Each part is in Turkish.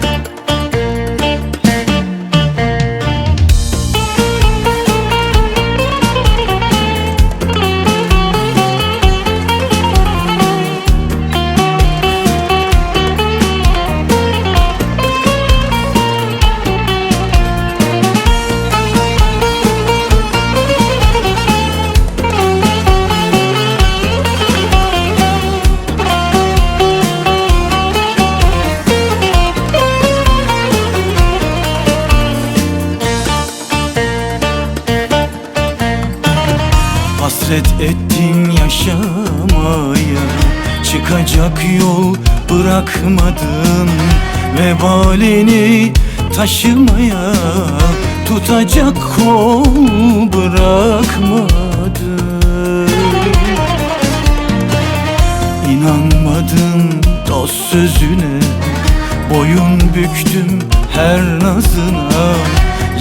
Bye. Hasret ettin yaşamaya. Çıkacak yol bırakmadın Vebalini taşımaya. Tutacak kol bırakmadın İnanmadım dost sözüne. Boyun büktüm her nazına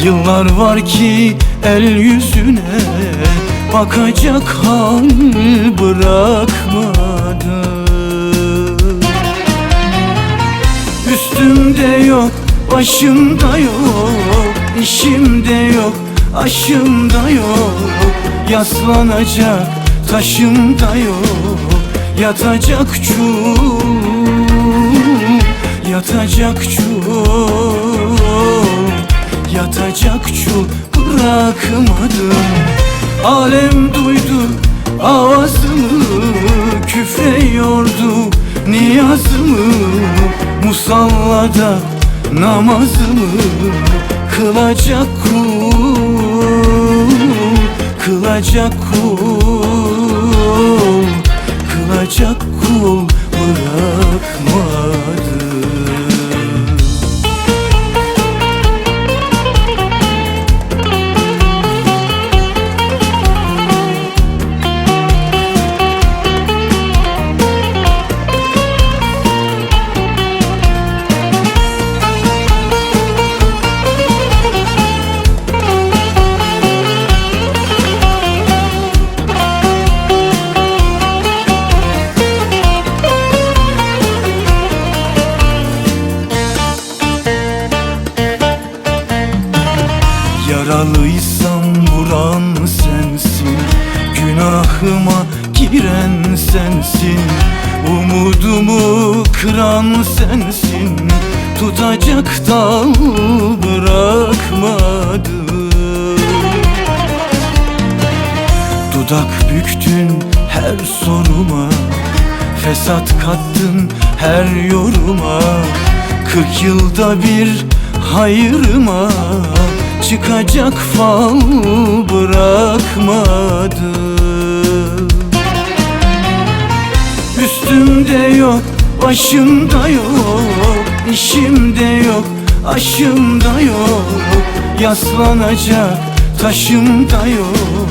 Yıllar var ki el yüzüne Bakacak hal bırakmadı. Üstümde yok, başımda yok işimde yok, aşımda yok. Yaslanacak taşımda yok Yatacak çul, yatacak çul Küfreyordu niyazımı Musallada namazımı Kılacak kul Kılacak kul Kılacak kul bırakmadı Yaralıysam vuran sensin. Günahıma giren sensin. Umudumu kıran sensin. Tutacak dal bırakmadın. Dudak büktün her soruma Fesat kattın her yoruma. Kırk yılda bir hayırıma Çıkacak fal bırakmadı. Üstümde yok, başımda yok işimde yok, aşımda yok. Yaslanacak taşımda yok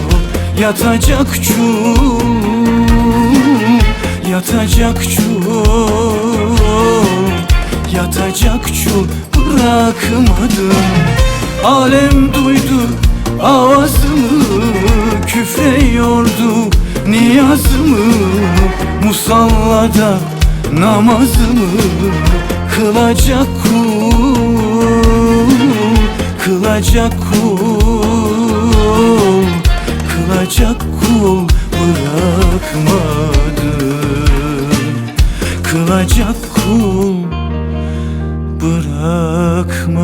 Yatacak çul, yatacak çul Yatacak çul bırakmadım Alem duydu avazımı Küfreyordu niyazımı Musallada namazımı Kılacak kul Kılacak kul Kılacak kul. bırakma bırakmadı.